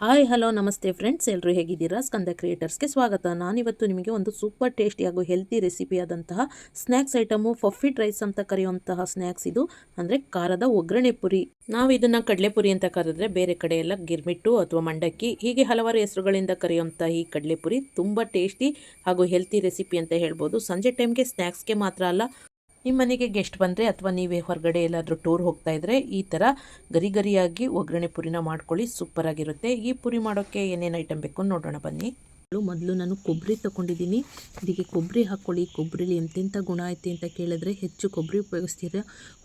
Hi, hello, ನಮಸ್ತೆ friends ಎಲ್ಲರೂ ಹೇಗಿದ್ದೀರಾ? ಸ್ಕಂದ ಕ್ರಿಯೇಟರ್ಸ್ಗೆ ಸ್ವಾಗತ. ನಾನಿವತ್ತು ನಿಮಗೆ ಒಂದು ಸೂಪರ್ ಟೇಸ್ಟಿ ಹಾಗೂ ಹೆಲ್ತಿ ರೆಸಿಪಿಯಾದಂತಹ ಸ್ನ್ಯಾಕ್ಸ್ ಐಟಮು ಫಫಿಡ್ ರೈಸ್ ಅಂತ ಕರೆಯುವಂತಹ ಸ್ನ್ಯಾಕ್ಸ್ ಇದು. ಅಂದರೆ ಖಾರದ ಒಗ್ಗರಣೆ ಪುರಿ. ನಾವು ಇದನ್ನು ಕಡಲೆಪುರಿ ಅಂತ ಕರೆದ್ರೆ ಬೇರೆ ಕಡೆಯೆಲ್ಲ ಗಿರ್ಮಿಟ್ಟು ಅಥವಾ ಮಂಡಕ್ಕಿ, ಹೀಗೆ ಹಲವಾರು ಹೆಸರುಗಳಿಂದ ಕರೆಯುವಂಥ ಈ ಕಡಲೆಪುರಿ ತುಂಬ ಟೇಸ್ಟಿ ಹಾಗೂ ಹೆಲ್ತಿ ರೆಸಿಪಿ ಅಂತ ಹೇಳ್ಬೋದು. ಸಂಜೆ ಟೈಮ್ಗೆ ಸ್ನ್ಯಾಕ್ಸ್ಗೆ ಮಾತ್ರ ಅಲ್ಲ ನಿಮ್ಮ ಮನೆಗೆ ಗೆಸ್ಟ್ ಬಂದರೆ ಅಥವಾ ನೀವೇ ಹೊರಗಡೆ ಎಲ್ಲಾದರೂ ಟೂರ್ ಹೋಗ್ತಾ ಇದ್ದರೆ ಈ ಥರ ಗರಿ ಗರಿಯಾಗಿ ಒಗ್ಗರಣೆ ಪುರಿನ ಮಾಡ್ಕೊಳ್ಳಿ ಸೂಪರಾಗಿರುತ್ತೆ ಈ ಪುರಿ ಮಾಡೋಕ್ಕೆ ಏನೇನು ಐಟಮ್ ಬೇಕು ನೋಡೋಣ ಬನ್ನಿ. ಮೊದಲು ನಾನು ಕೊಬ್ಬರಿ ತೊಗೊಂಡಿದ್ದೀನಿ. ಇದಕ್ಕೆ ಕೊಬ್ಬರಿ ಹಾಕ್ಕೊಳ್ಳಿ ಕೊಬ್ಬರಿಲಿ ಎಂತೆಂಥ ಗುಣ ಐತೆ ಅಂತ ಕೇಳಿದ್ರೆ ಹೆಚ್ಚು ಕೊಬ್ಬರಿ ಉಪಯೋಗಿಸ್ತೀರ?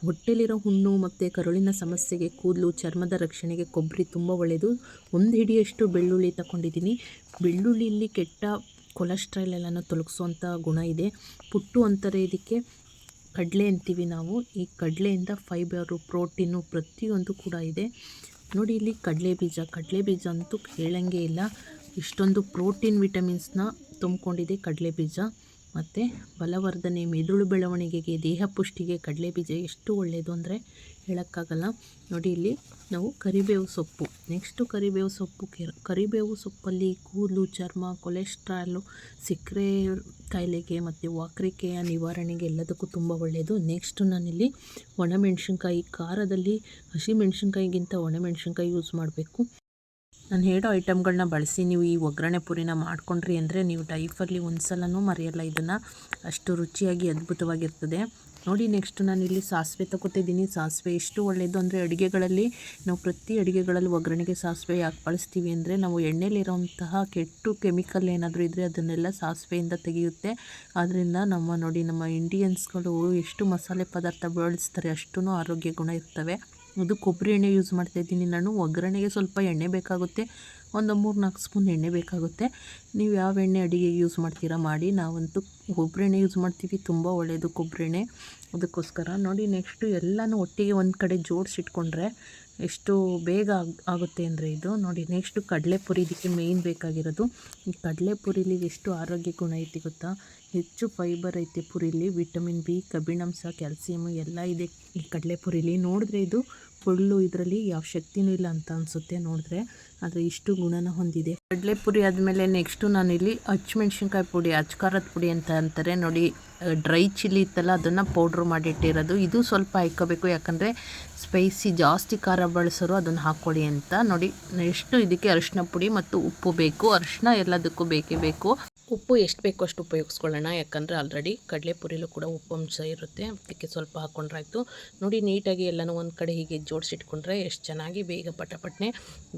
ಹೊಟ್ಟೆಲಿರೋ ಹುಣ್ಣು ಮತ್ತು ಕರುಳಿನ ಸಮಸ್ಯೆಗೆ ಕೂದಲು, ಚರ್ಮದ ರಕ್ಷಣೆಗೆ ಕೊಬ್ಬರಿ ತುಂಬ ಒಳ್ಳೆಯದು ಒಂದು ಹಿಡಿಯಷ್ಟು ಬೆಳ್ಳುಳ್ಳಿ ತಗೊಂಡಿದ್ದೀನಿ. ಬೆಳ್ಳುಳ್ಳಿಯಲ್ಲಿ ಕೆಟ್ಟ ಕೊಲೆಸ್ಟ್ರಾಲ್ ಎಲ್ಲನೂ ತೊಲಗಿಸುವಂಥ ಗುಣ ಇದೆ. ಪುಟ್ಟು ಅಂತಾರೆ ಇದಕ್ಕೆ. ಕಡಲೆ ಅಂತೀವಿ ನಾವು. ಈ ಕಡಲೆಯಿಂದ ಫೈಬರು ಪ್ರೋಟೀನು ಪ್ರತಿಯೊಂದು ಕೂಡ ಇದೆ. ನೋಡಿ ಇಲ್ಲಿ ಕಡಲೆ ಬೀಜ. ಕಡಲೆ ಬೀಜ ಅಂತೂ ಹೇಳಂಗೆ ಇಲ್ಲ. ಇಷ್ಟೊಂದು ಪ್ರೋಟೀನ್ ವಿಟಮಿನ್ಸ್ನ ತುಂಬಿಕೊಂಡಿದೆ ಕಡಲೆ ಬೀಜ. ಮತ್ತು ಬಲವರ್ಧನೆ, ಮೆದುಳು ಬೆಳವಣಿಗೆಗೆ, ದೇಹ ಪುಷ್ಟಿಗೆ ಕಡಲೆ ಬೀಜ ಎಷ್ಟು ಒಳ್ಳೆಯದು ಅಂದರೆ ಹೇಳೋಕ್ಕಾಗಲ್ಲ. ನೋಡಿ ಇಲ್ಲಿ ನಾವು ಕರಿಬೇವು ಸೊಪ್ಪು. ನೆಕ್ಸ್ಟು ಕರಿಬೇವು ಸೊಪ್ಪು ಕರಿಬೇವು ಸೊಪ್ಪಲ್ಲಿ ಕೂದಲು, ಚರ್ಮ ಕೊಲೆಸ್ಟ್ರಾಲು ಸಕ್ಕರೆ ಕಾಯಿಲೆಗೆ ಮತ್ತು ವಾಕ್ರಿಕೆಯ ನಿವಾರಣೆಗೆ ಎಲ್ಲದಕ್ಕೂ ತುಂಬ ಒಳ್ಳೆಯದು ನೆಕ್ಸ್ಟು ನಾನಿಲ್ಲಿ ಒಣಮೆಣ್ಸಿನ್ಕಾಯಿ, ಖಾರದಲ್ಲಿ ಹಸಿಮೆಣ್ಸಿನ್ಕಾಯಿಗಿಂತ ಒಣಮೆಣಸಿನ್ಕಾಯಿ ಯೂಸ್ ಮಾಡಬೇಕು. ನಾನು ಹೇಳೋ ಐಟಮ್ಗಳನ್ನ ಬಳಸಿ ನೀವು ಈ ಒಗ್ಗರಣೆ ಪುರಿನ ಮಾಡ್ಕೊಂಡ್ರಿ ಅಂದರೆ ನೀವು ಡೈಫಲ್ಲಿ ಒಂದು ಸಲನೂ ಮರೆಯಲ್ಲ. ಇದನ್ನು ಅಷ್ಟು ರುಚಿಯಾಗಿ, ಅದ್ಭುತವಾಗಿರ್ತದೆ. ನೋಡಿ, ನೆಕ್ಸ್ಟ್ ಇಲ್ಲಿ ಸಾಸಿವೆ ತಗೋತಿದ್ದೀನಿ. ಸಾಸಿವೆ ಎಷ್ಟು ಒಳ್ಳೆಯದು ಅಂದರೆ ಅಡುಗೆಗಳಲ್ಲಿ ನಾವು ಪ್ರತಿ ಅಡುಗೆಗಳಲ್ಲಿ ಒಗ್ಗರಣೆಗೆ ಸಾಸಿವೆ ಯಾಕೆ ಬಳಸ್ತೀವಿ ಅಂದರೆ ನಾವು ಎಣ್ಣೆಲಿರೋಂತಹ ಕೆಟ್ಟು ಕೆಮಿಕಲ್ ಏನಾದರೂ ಇದ್ದರೆ ಅದನ್ನೆಲ್ಲ ಸಾಸಿವೆಯಿಂದ ತೆಗೆಯುತ್ತೆ. ಆದ್ದರಿಂದ ನಮ್ಮ ನೋಡಿ, ನಮ್ಮ ಇಂಡಿಯನ್ಸ್ಗಳು ಎಷ್ಟು ಮಸಾಲೆ ಪದಾರ್ಥ ಬಳಸ್ತಾರೆ ಅಷ್ಟೂ ಆರೋಗ್ಯ ಗುಣ ಇರ್ತವೆ. ಇದು ಕೊಬ್ಬರಿ ಎಣ್ಣೆ ಯೂಸ್ ಮಾಡ್ತಾಯಿದ್ದೀನಿ ನಾನು. ಒಗ್ಗರಣೆಗೆ ಸ್ವಲ್ಪ ಎಣ್ಣೆ ಬೇಕಾಗುತ್ತೆ. ಒಂದು ಮೂರು ನಾಲ್ಕು ಸ್ಪೂನ್ ಎಣ್ಣೆ ಬೇಕಾಗುತ್ತೆ. ನೀವು ಯಾವ ಎಣ್ಣೆ ಅಡುಗೆಗೆ ಯೂಸ್ ಮಾಡ್ತೀರಾ ಮಾಡಿ. ನಾವಂತೂ ಕೊಬ್ಬರಿ ಎಣ್ಣೆ ಯೂಸ್ ಮಾಡ್ತೀವಿ. ತುಂಬ ಒಳ್ಳೆಯದು ಕೊಬ್ಬರಿ ಎಣ್ಣೆ ಅದಕ್ಕೋಸ್ಕರ ನೋಡಿ ನೆಕ್ಸ್ಟು ಎಲ್ಲನೂ ಒಟ್ಟಿಗೆ ಒಂದು ಕಡೆ ಜೋಡಿಸಿಟ್ಕೊಂಡ್ರೆ ಎಷ್ಟು ಬೇಗ ಆಗುತ್ತೆ ಅಂದರೆ ಇದು. ನೋಡಿ ನೆಕ್ಸ್ಟು ಕಡಲೆಪುರಿ ಇದಕ್ಕೆ ಮೇಯ್ನ್ ಬೇಕಾಗಿರೋದು. ಈ ಕಡಲೆಪುರಿಲಿ ಎಷ್ಟು ಆರೋಗ್ಯ ಗುಣ ಐತಿ ಗೊತ್ತಾ? ಹೆಚ್ಚು ಫೈಬರ್ ಐತೆ ಪುರಿಲಿ. ವಿಟಮಿನ್ ಬಿ ಕಬ್ಬಿಣಾಂಶ ಕ್ಯಾಲ್ಸಿಯಮ್ ಎಲ್ಲ ಇದೆ ಈ ಕಡಲೆಪುರಿಲಿ. ನೋಡಿದ್ರೆ ಇದು ಫುಲ್ಲು ಇದರಲ್ಲಿ ಯಾವ ಶಕ್ತಿನೂ ಇಲ್ಲ ಅಂತ ಅನಿಸುತ್ತೆ ನೋಡಿದ್ರೆ. ಆದರೆ ಇಷ್ಟು ಗುಣನ ಹೊಂದಿದೆ. ಕಡಲೆ ಪುರಿ ಆದಮೇಲೆ ನೆಕ್ಸ್ಟು ನಾನಿಲ್ಲಿ ಹಚ್ಮೆಣ್ಸಿನ್ಕಾಯಿ ಪುಡಿ, ಅಚ್ಕಾರದ ಪುಡಿ ಅಂತ ಅಂತಾರೆ. ನೋಡಿ ಡ್ರೈ ಚಿಲ್ಲಿ ಇತ್ತಲ್ಲ, ಅದನ್ನು ಪೌಡ್ರ್ ಮಾಡಿಟ್ಟಿರೋದು. ಇದು ಸ್ವಲ್ಪ ಹಾಕೋಬೇಕು ಯಾಕಂದರೆ ಸ್ಪೈಸಿ ಜಾಸ್ತಿ ಖಾರ ಬಳಸೋರು ಅದನ್ನು ಹಾಕ್ಕೊಳ್ಳಿ ಅಂತ. ನೋಡಿ ನೆಕ್ಸ್ಟು ಇದಕ್ಕೆ ಅರಿಶಿನ ಪುಡಿ ಮತ್ತು ಉಪ್ಪು ಬೇಕು. ಅರಿಶಿನ ಎಲ್ಲದಕ್ಕೂ ಬೇಕೇ ಬೇಕು. ಉಪ್ಪು ಎಷ್ಟು ಬೇಕೋ ಅಷ್ಟು ಉಪಯೋಗಿಸ್ಕೊಳ್ಳೋಣ. ಯಾಕಂದರೆ ಆಲ್ರೆಡಿ ಕಡಲೆಪುರಿಲೂ ಕೂಡ ಉಪ್ಪು ಅಂಶ ಇರುತ್ತೆ. ಅದಕ್ಕೆ ಸ್ವಲ್ಪ ಹಾಕ್ಕೊಂಡ್ರಾಯ್ತು ನೋಡಿ, ನೀಟಾಗಿ ಎಲ್ಲನೂ ಒಂದು ಕಡೆ ಹೀಗೆ ಜೋಡಿಸಿಟ್ಕೊಂಡ್ರೆ ಎಷ್ಟು ಚೆನ್ನಾಗಿ ಬೇಗ ಪಟಪಟನೆ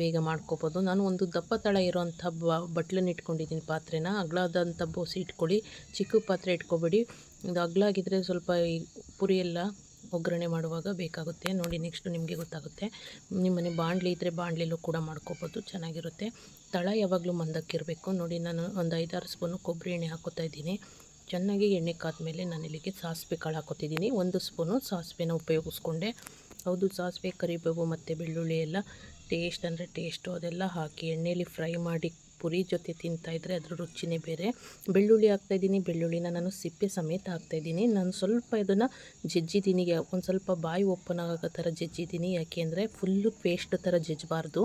ಬೇಗ ಮಾಡ್ಕೋಬೋದು. ನಾನು ಒಂದು ದಪ್ಪ ತಳ ಇರೋವಂಥ ಬ ಬಟ್ಲನ್ನ ಇಟ್ಕೊಂಡಿದ್ದೀನಿ ಪಾತ್ರೆನ. ಅಗ್ಲಾದಂಥ ಬೋಸಿ ಇಟ್ಕೊಳ್ಳಿ. ಚಿಕ್ಕ ಪಾತ್ರೆ ಇಟ್ಕೊಬೇಡಿ. ಇದು ಅಗ್ಲಾಗಿದ್ದರೆ ಸ್ವಲ್ಪ ಈ ಪುರಿ ಒಗ್ಗರಣೆ ಮಾಡುವಾಗ ಬೇಕಾಗುತ್ತೆ. ನೋಡಿ ನೆಕ್ಸ್ಟು ನಿಮಗೆ ಗೊತ್ತಾಗುತ್ತೆ. ನಿಮ್ಮನೆ ಬಾಂಡ್ಲಿ ಇದ್ದರೆ ಬಾಣಲಿಲೂ ಕೂಡ ಮಾಡ್ಕೋಬೋದು. ಚೆನ್ನಾಗಿರುತ್ತೆ. ತಳ ಯಾವಾಗಲೂ ಮಂದಕ್ಕಿರಬೇಕು. ನೋಡಿ, ನಾನು ಒಂದು ಐದಾರು ಸ್ಪೂನು ಕೊಬ್ಬರಿ ಎಣ್ಣೆ ಹಾಕೋತಾ ಇದ್ದೀನಿ. ಚೆನ್ನಾಗಿ ಎಣ್ಣೆ ಕಾದ್ಮೇಲೆ ನಾನು ಇಲ್ಲಿಗೆ ಸಾಸಿವೆ ಕಾಳು ಹಾಕೋತಿದ್ದೀನಿ. ಒಂದು ಸ್ಪೂನು ಸಾಸಿವೆನ ಉಪಯೋಗಿಸ್ಕೊಂಡೆ. ಹೌದು, ಸಾಸಿವೆ, ಕರಿಬೇವು ಮತ್ತು ಬೆಳ್ಳುಳ್ಳಿ ಎಲ್ಲ ಟೇಸ್ಟ್ ಅಂದರೆ ಟೇಸ್ಟು ಅದೆಲ್ಲ ಹಾಕಿ ಎಣ್ಣೆಯಲ್ಲಿ ಫ್ರೈ ಮಾಡಿ ಪುರಿ ಜೊತೆ ತಿಂತಾಯಿದ್ರೆ ಅದ್ರ ರುಚಿನೇ ಬೇರೆ. ಬೆಳ್ಳುಳ್ಳಿ ಹಾಕ್ತಾಯಿದ್ದೀನಿ ಬೆಳ್ಳುಳ್ಳಿನ ನಾನು ಸಿಪ್ಪೆ ಸಮೇತ ಹಾಕ್ತಾಯಿದ್ದೀನಿ ನಾನು ಸ್ವಲ್ಪ ಇದನ್ನು ಜಜ್ಜಿದ್ದೀನಿ. ಒಂದು ಸ್ವಲ್ಪ ಬಾಯಿ ಓಪನ್ ಆಗೋ ಥರ ಜಜ್ಜಿದ್ದೀನಿ. ಯಾಕೆ ಅಂದರೆ ಫುಲ್ಲು ಪೇಸ್ಟ್ ಥರ ಜಜ್ಜಬಾರ್ದು.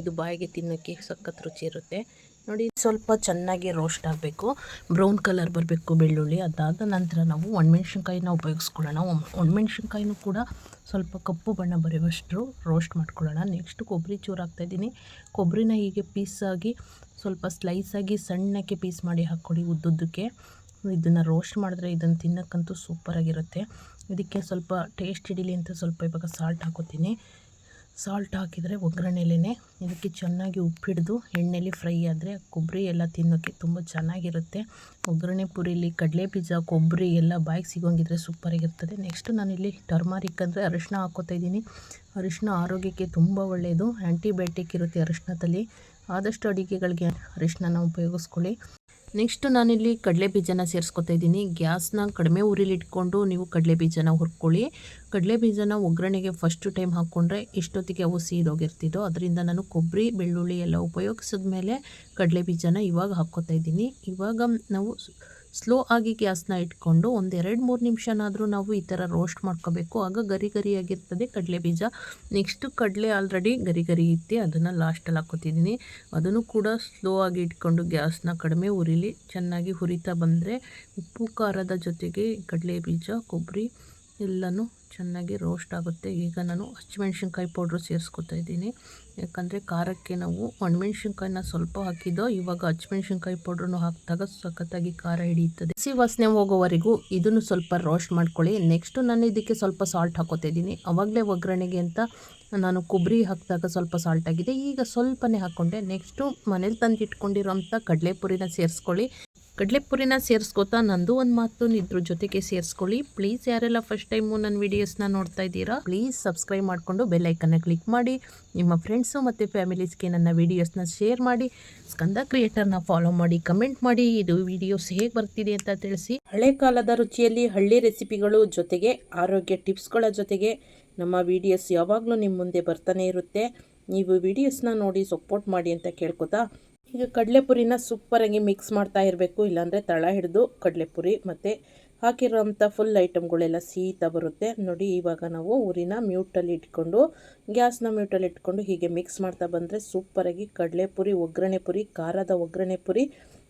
ಇದು ಬಾಯಿಗೆ ತಿನ್ನೋಕ್ಕೆ ಸಖತ್ ರುಚಿ ಇರುತ್ತೆ. ನೋಡಿ, ಸ್ವಲ್ಪ ಚೆನ್ನಾಗಿ ರೋಸ್ಟ್ ಆಗಬೇಕು. ಬ್ರೌನ್ ಕಲರ್ ಬರಬೇಕು ಬೆಳ್ಳುಳ್ಳಿ. ಅದಾದ ನಂತರ ನಾವು ಒಣಮೆಣ್ಸಿನ್ಕಾಯಿನ ಉಪಯೋಗಿಸ್ಕೊಳ್ಳೋಣ. ಒಣಮೆಣ್ಸಿನ್ಕಾಯಿನೂ ಕೂಡ ಸ್ವಲ್ಪ ಕಪ್ಪು ಬಣ್ಣ ಬರೆಯುವಷ್ಟು ರೋಸ್ಟ್ ಮಾಡ್ಕೊಳ್ಳೋಣ. ನೆಕ್ಸ್ಟ್ ಕೊಬ್ಬರಿ ಚೂರು ಹಾಕ್ತಾಯಿದ್ದೀನಿ ಕೊಬ್ಬರಿನ ಹೀಗೆ ಪೀಸಾಗಿ ಸ್ವಲ್ಪ ಸ್ಲೈಸಾಗಿ ಸಣ್ಣಕ್ಕೆ ಪೀಸ್ ಮಾಡಿ ಹಾಕ್ಕೊಡಿ ಉದ್ದುದ್ದಕ್ಕೆ. ಇದನ್ನು ರೋಸ್ಟ್ ಮಾಡಿದ್ರೆ ಇದನ್ನು ತಿನ್ನೋಕ್ಕಂತೂ ಸೂಪರಾಗಿರುತ್ತೆ ಇದಕ್ಕೆ ಸ್ವಲ್ಪ ಟೇಸ್ಟ್ ಹಿಡೀಲಿ ಅಂತ ಸ್ವಲ್ಪ ಇವಾಗ ಸಾಲ್ಟ್ ಹಾಕೋತೀನಿ. ಸಾಲ್ಟ್ ಹಾಕಿದರೆ ಒಗ್ಗರಣೆಲೇ ಇದಕ್ಕೆ ಚೆನ್ನಾಗಿ ಉಪ್ಪಿಡ್ದು, ಎಣ್ಣೆಲಿ ಫ್ರೈ ಆದರೆ ಕೊಬ್ಬರಿ ಎಲ್ಲ ತಿನ್ನೋಕ್ಕೆ ತುಂಬ ಚೆನ್ನಾಗಿರುತ್ತೆ. ಒಗ್ಗರಣೆ ಪುರಿಲಿ ಕಡಲೆ ಬೀಜ ಕೊಬ್ಬರಿ ಎಲ್ಲ ಬಾಯಿಗೆ ಸಿಗೋಂಗಿದ್ರೆ ಸೂಪರಾಗಿರ್ತದೆ ನೆಕ್ಸ್ಟ್ ನಾನಿಲ್ಲಿ ಟರ್ಮಾರಿಕ್ ಅಂದರೆ ಅರಿಶಿನ ಹಾಕೋತಾ ಇದ್ದೀನಿ. ಅರಿಶಿನ ಆರೋಗ್ಯಕ್ಕೆ ತುಂಬ ಒಳ್ಳೆಯದು ಆ್ಯಂಟಿಬಯೋಟಿಕ್ ಇರುತ್ತೆ ಅರಿಶಿನದಲ್ಲಿ ಆದಷ್ಟು ಅಡುಗೆಗಳಿಗೆ ಅರಿಶಿನ ಉಪಯೋಗಿಸ್ಕೊಳ್ಳಿ. ನೆಕ್ಸ್ಟ್ ನಾನಿಲ್ಲಿ ಕಡಲೆ ಬೀಜನ ಸೇರಿಸ್ಕೊತಾ ಇದ್ದೀನಿ. ಗ್ಯಾಸ್ನ ಕಡಿಮೆ ಇಟ್ಕೊಂಡು ನೀವು ಕಡಲೆ ಬೀಜನ ಹುರ್ಕೊಳ್ಳಿ. ಕಡಲೆ ಬೀಜನ ಒಗ್ಗರಣೆಗೆ ಫಸ್ಟ್ ಟೈಮ್ ಹಾಕ್ಕೊಂಡ್ರೆ ಇಷ್ಟೊತ್ತಿಗೆ ಅವು ಸೀದೋಗಿರ್ತಿದ್ದೋ ಅದರಿಂದ ನಾನು ಕೊಬ್ಬರಿ, ಬೆಳ್ಳುಳ್ಳಿ ಎಲ್ಲ ಉಪಯೋಗಿಸಿದ ಮೇಲೆ ಕಡಲೆ ಬೀಜನ ಇವಾಗ ಹಾಕ್ಕೋತಾ ಇದ್ದೀನಿ. ಇವಾಗ ನಾವು ಸ್ಲೋ ಆಗಿ ಗ್ಯಾಸ್ನ ಇಟ್ಕೊಂಡು ಒಂದು ಎರಡು ಮೂರು ನಿಮಿಷನಾದರೂ ನಾವು ಈ ಥರ ರೋಸ್ಟ್ ಮಾಡ್ಕೋಬೇಕು. ಆಗ ಗರಿ ಗರಿಯಾಗಿರ್ತದೆ ಕಡಲೆ ಬೀಜ. ನೆಕ್ಸ್ಟು ಕಡಲೆ ಆಲ್ರೆಡಿ ಗರಿ ಗರಿ ಇತ್ತೆ ಅದನ್ನು ಲಾಸ್ಟಲ್ಲಿ ಹಾಕೋತಿದ್ದೀನಿ. ಅದನ್ನು ಕೂಡ ಸ್ಲೋ ಆಗಿ ಇಟ್ಕೊಂಡು ಗ್ಯಾಸ್ನ ಕಡಿಮೆ ಉರಿಲಿ, ಚೆನ್ನಾಗಿ ಹುರಿತಾ ಬಂದರೆ ಉಪ್ಪು, ಖಾರದ ಜೊತೆಗೆ ಕಡಲೆ ಬೀಜ, ಕೊಬ್ಬರಿ ಎಲ್ಲನೂ ಚೆನ್ನಾಗಿ ರೋಸ್ಟ್ ಆಗುತ್ತೆ. ಈಗ ನಾನು ಹಸಿಮೆಣ್ಸಿನ್ಕಾಯಿ ಪೌಡ್ರು ಸೇರಿಸ್ಕೊತಾ ಇದ್ದೀನಿ. ಯಾಕಂದರೆ ಖಾರಕ್ಕೆ ನಾವು ಒಣಮೆಣ್ಸಿನ್ಕಾಯಿನ ಸ್ವಲ್ಪ ಹಾಕಿದ್ದೋ, ಇವಾಗ ಹಸಿಮೆಣ್ಸಿನ್ಕಾಯಿ ಪೌಡ್ರನ್ನು ಹಾಕಿದಾಗ ಸಖತ್ತಾಗಿ ಖಾರ ಹಿಡಿಯುತ್ತದೆ. ಹಸಿ ವಾಸನೆ ಹೋಗೋವರೆಗೂ ಇದನ್ನು ಸ್ವಲ್ಪ ರೋಸ್ಟ್ ಮಾಡ್ಕೊಳ್ಳಿ. ನೆಕ್ಸ್ಟು ನಾನು ಇದಕ್ಕೆ ಸ್ವಲ್ಪ ಸಾಲ್ಟ್ ಹಾಕೋತಾ ಇದ್ದೀನಿ. ಅವಾಗಲೇ ಒಗ್ಗರಣೆಗೆ ಅಂತ ನಾನು ಕೊಬ್ಬರಿ ಹಾಕಿದಾಗ ಸ್ವಲ್ಪ ಸಾಲ್ಟ್ ಆಗಿದೆ. ಈಗ ಸ್ವಲ್ಪನೇ ಹಾಕ್ಕೊಂಡೆ ನೆಕ್ಸ್ಟು ಮನೇಲಿ ತಂದು ಇಟ್ಕೊಂಡಿರೋಂಥ ಕಡಲೆಪುರಿನ ಸೇರಿಸ್ಕೊಳ್ಳಿ. ಕಡಲೆಪುರಿನ ಸೇರಿಸ್ಕೋತಾ ನಂದು ಒಂದು ಮಾತು ಇದ್ರ ಜೊತೆಗೆ ಸೇರಿಸ್ಕೊಳ್ಳಿ. ಪ್ಲೀಸ್ ಯಾರೆಲ್ಲ ಫಸ್ಟ್ ಟೈಮು ನನ್ನ ವಿಡಿಯೋಸ್ನ ನೋಡ್ತಾ ಇದ್ದೀರಾ ಪ್ಲೀಸ್ ಸಬ್ಸ್ಕ್ರೈಬ್ ಮಾಡಿಕೊಂಡು ಬೆಲ್ಲೈಕನ್ನ ಕ್ಲಿಕ್ ಮಾಡಿ. ನಿಮ್ಮ ಫ್ರೆಂಡ್ಸು ಮತ್ತು ಫ್ಯಾಮಿಲೀಸ್ಗೆ ನನ್ನ ವಿಡಿಯೋಸ್ನ ಶೇರ್ ಮಾಡಿ. ಸ್ಕಂದ ಕ್ರಿಯೇಟರ್ನ ಫಾಲೋ ಮಾಡಿ ಕಮೆಂಟ್ ಮಾಡಿ. ಇದು ವಿಡಿಯೋಸ್ ಹೇಗೆ ಬರ್ತಿದೆ ಅಂತ ತಿಳಿಸಿ. ಹಳೆ ಕಾಲದ ರುಚಿಯಲ್ಲಿ ಹಳ್ಳಿ ರೆಸಿಪಿಗಳು ಜೊತೆಗೆ ಆರೋಗ್ಯ ಟಿಪ್ಸ್ಗಳ ಜೊತೆಗೆ ನಮ್ಮ ವಿಡಿಯೋಸ್ ಯಾವಾಗಲೂ ನಿಮ್ಮ ಮುಂದೆ ಬರ್ತಾನೆ ಇರುತ್ತೆ. ನೀವು ವಿಡಿಯೋಸ್ನ ನೋಡಿ ಸಪೋರ್ಟ್ ಮಾಡಿ ಅಂತ ಕೇಳ್ಕೊತಾ ಈಗ ಕಡಲೆಪುರಿನ ಸೂಪರಾಗಿ ಮಿಕ್ಸ್ ಮಾಡ್ತಾ ಇರಬೇಕು, ಇಲ್ಲಾಂದರೆ ತಳ ಹಿಡಿದು ಕಡಲೆಪುರಿ ಮತ್ತು ಹಾಕಿರೋಂಥ ಫುಲ್ ಐಟಮ್ಗಳೆಲ್ಲ ಸೀತಾ ಬರುತ್ತೆ. ನೋಡಿ, ಇವಾಗ ನಾವು ಊರಿನ ಮ್ಯೂಟಲ್ಲಿ ಇಟ್ಕೊಂಡು ಗ್ಯಾಸ್ನ ಮ್ಯೂಟಲ್ಲಿ ಇಟ್ಕೊಂಡು ಹೀಗೆ ಮಿಕ್ಸ್ ಮಾಡ್ತಾ ಬಂದರೆ ಸೂಪರಾಗಿ ಕಡಲೆಪುರಿ, ಒಗ್ಗರಣೆ ಪುರಿ, ಖಾರದ ಒಗ್ಗರಣೆ ಪುರಿ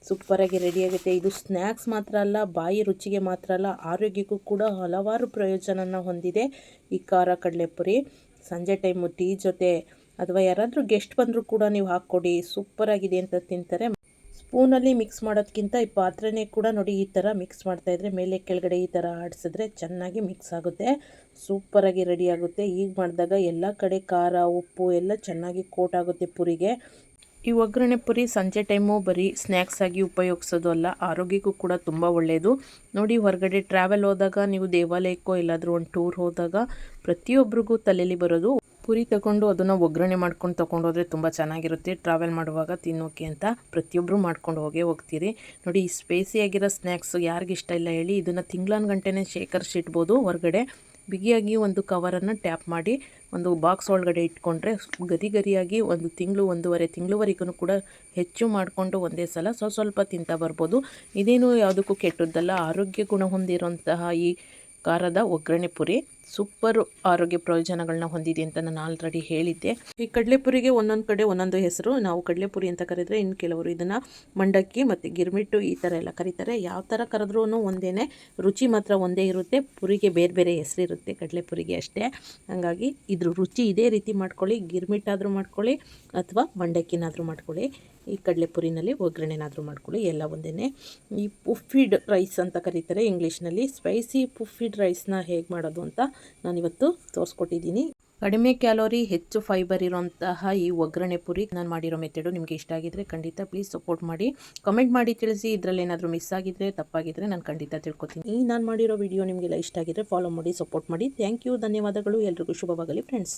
ಸೂಪರಾಗಿ ರೆಡಿಯಾಗುತ್ತೆ ಇದು ಸ್ನ್ಯಾಕ್ಸ್ ಮಾತ್ರ ಅಲ್ಲ, ಬಾಯಿ ರುಚಿಗೆ ಮಾತ್ರ ಅಲ್ಲ, ಆರೋಗ್ಯಕ್ಕೂ ಕೂಡ ಹಲವಾರು ಪ್ರಯೋಜನನ ಹೊಂದಿದೆ ಈ ಖಾರ ಕಡಲೆಪುರಿ. ಸಂಜೆ ಟೈಮು ಟೀ ಜೊತೆ ಅಥವಾ ಯಾರಾದರೂ ಗೆಸ್ಟ್ ಬಂದರೂ ಕೂಡ ನೀವು ಹಾಕ್ಕೊಡಿ, ಸೂಪರಾಗಿದೆ ಅಂತ ತಿಂತಾರೆ. ಸ್ಪೂನಲ್ಲಿ ಮಿಕ್ಸ್ ಮಾಡೋದಕ್ಕಿಂತ ಈ ಪಾತ್ರೆನೇ ಕೂಡ ನೋಡಿ ಈ ಥರ ಮಿಕ್ಸ್ ಮಾಡ್ತಾಯಿದ್ರೆ ಮೇಲೆ ಕೆಳಗಡೆ ಈ ಥರ ಆಡಿಸಿದ್ರೆ ಚೆನ್ನಾಗಿ ಮಿಕ್ಸ್ ಆಗುತ್ತೆ. ಸೂಪರಾಗಿ ರೆಡಿ ಆಗುತ್ತೆ. ಈಗ ಮಾಡಿದಾಗ ಎಲ್ಲ ಕಡೆ ಖಾರ, ಉಪ್ಪು ಎಲ್ಲ ಚೆನ್ನಾಗಿ ಕೋಟ್ ಆಗುತ್ತೆ ಪುರಿಗೆ. ಈ ಒಗ್ಗರಣೆ ಪುರಿ ಸಂಜೆ ಟೈಮು ಬರೀ ಸ್ನ್ಯಾಕ್ಸ್ ಆಗಿ ಉಪಯೋಗಿಸೋದು ಅಲ್ಲ, ಆರೋಗ್ಯಕ್ಕೂ ಕೂಡ ತುಂಬ ಒಳ್ಳೆಯದು ನೋಡಿ ಹೊರಗಡೆ ಟ್ರಾವೆಲ್ ಹೋದಾಗ ನೀವು ದೇವಾಲಯಕ್ಕೋ ಎಲ್ಲಾದರೂ ಒಂದು ಟೂರ್ ಹೋದಾಗ ಪ್ರತಿಯೊಬ್ಬರಿಗೂ ತಲೆಯಲ್ಲಿ ಬರೋದು ಪುರಿ ತಗೊಂಡು ಅದನ್ನು ಒಗ್ಗರಣೆ ಮಾಡ್ಕೊಂಡು ತೊಗೊಂಡೋದ್ರೆ ತುಂಬ ಚೆನ್ನಾಗಿರುತ್ತೆ. ಟ್ರಾವೆಲ್ ಮಾಡುವಾಗ ತಿನ್ನೋಕೆ ಅಂತ ಪ್ರತಿಯೊಬ್ಬರು ಮಾಡ್ಕೊಂಡು ಹೋಗೇ ಹೋಗ್ತೀರಿ. ನೋಡಿ, ಈ ಸ್ಪೇಸಿಯಾಗಿರೋ ಸ್ನ್ಯಾಕ್ಸ್ ಯಾರಿಗಿಷ್ಟ ಇಲ್ಲ ಹೇಳಿ, ಇದನ್ನು ತಿಂಗ್ಳಾನ್ ಗಂಟೆನೇ ಶೇಖರಿಸಿಡ್ಬೋದು ಹೊರಗಡೆ. ಬಿಗಿಯಾಗಿ ಒಂದು ಕವರನ್ನು ಟ್ಯಾಪ್ ಮಾಡಿ, ಒಂದು ಬಾಕ್ಸ್ ಒಳಗಡೆ ಇಟ್ಕೊಂಡ್ರೆ ಗರಿ ಗರಿಯಾಗಿ ಒಂದು ತಿಂಗಳು, ಒಂದೂವರೆ ತಿಂಗಳವರೆಗೂ ಕೂಡ ಹೆಚ್ಚು ಮಾಡಿಕೊಂಡು ಒಂದೇ ಸಲ ಸ್ವಲ್ಪ ಸ್ವಲ್ಪ ತಿಂತಾ ಬರ್ಬೋದು. ಇದೇನು ಯಾವುದಕ್ಕೂ ಕೆಟ್ಟದ್ದಲ್ಲ, ಆರೋಗ್ಯ ಗುಣ ಹೊಂದಿರುವಂತಹ ಈ ಖಾರದ ಒಗ್ಗರಣೆ ಪುರಿ. ಸೂಪರ್ ಆರೋಗ್ಯ ಪ್ರಯೋಜನಗಳನ್ನ ಹೊಂದಿದೆ ಅಂತ ನಾನು ಆಲ್ರೆಡಿ ಹೇಳಿದ್ದೆ. ಈ ಕಡಲೆಪುರಿಗೆ ಒಂದೊಂದು ಕಡೆ ಒಂದೊಂದು ಹೆಸರು. ನಾವು ಕಡಲೆಪುರಿ ಅಂತ ಕರೆದ್ರೆ ಇನ್ನು ಕೆಲವರು ಇದನ್ನು ಮಂಡಕ್ಕಿ ಮತ್ತು ಗಿರ್ಮಿಟ್ಟು ಈ ಥರ ಎಲ್ಲ ಕರೀತಾರೆ. ಯಾವ ಥರ ಕರೆದ್ರೂ ಒಂದೇ ರುಚಿ ಮಾತ್ರ ಒಂದೇ ಇರುತ್ತೆ. ಪುರಿಗೆ ಬೇರೆ ಬೇರೆ ಹೆಸರಿರುತ್ತೆ ಕಡಲೆಪುರಿಗೆ ಅಷ್ಟೇ. ಹಾಗಾಗಿ ಇದ್ರ ರುಚಿ ಇದೇ ರೀತಿ ಮಾಡ್ಕೊಳ್ಳಿ. ಗಿರ್ಮಿಟ್ಟಾದರೂ ಮಾಡ್ಕೊಳ್ಳಿ ಅಥವಾ ಮಂಡಕ್ಕಿನಾದರೂ ಮಾಡ್ಕೊಳ್ಳಿ. ಈ ಕಡಲೆಪುರಿನಲ್ಲಿ ಒಗ್ಗರಣೆನಾದರೂ ಮಾಡ್ಕೊಳ್ಳಿ. ಎಲ್ಲ ಒಂದೇ ಈ ಪುಫಿಡ್ ರೈಸ್ ಅಂತ ಕರೀತಾರೆ ಇಂಗ್ಲೀಷ್ನಲ್ಲಿ ಸ್ಪೈಸಿ ಪುಫಿಡ್ ರೈಸ್ನ ಹೇಗೆ ಮಾಡೋದು ಅಂತ ನಾನಿವತ್ತು ತೋರಿಸ್ಕೊಟ್ಟಿದ್ದೀನಿ. ಕಡಿಮೆ ಕ್ಯಾಲೋರಿ ಹೆಚ್ಚು ಫೈಬರ್ ಇರುವಂತಹ ಈ ಒಗ್ಗರಣೆ ಪುರಿ ನಾನು ಮಾಡಿರೋ ಮೆಥಡು ನಿಮಗೆ ಇಷ್ಟ ಆಗಿದ್ರೆ ಖಂಡಿತ ಪ್ಲೀಸ್ ಸಪೋರ್ಟ್ ಮಾಡಿ. ಕಮೆಂಟ್ ಮಾಡಿ ತಿಳಿಸಿ ಇದರಲ್ಲಿ ಏನಾದರೂ ಮಿಸ್ ಆಗಿದ್ರೆ ತಪ್ಪಾಗಿದ್ರೆ ನಾನು ಖಂಡಿತ ತಿಳ್ಕೊತೀನಿ. ಈ ನಾನು ಮಾಡಿರೋ ವಿಡಿಯೋ ನಿಮಗೆಲ್ಲ ಇಷ್ಟ ಆಗಿದ್ರೆ ಫಾಲೋ ಮಾಡಿ ಸಪೋರ್ಟ್ ಮಾಡಿ. ಥ್ಯಾಂಕ್ ಯು ಧನ್ಯವಾದಗಳು. ಎಲ್ರಿಗೂ ಶುಭವಾಗಲಿ ಫ್ರೆಂಡ್ಸ್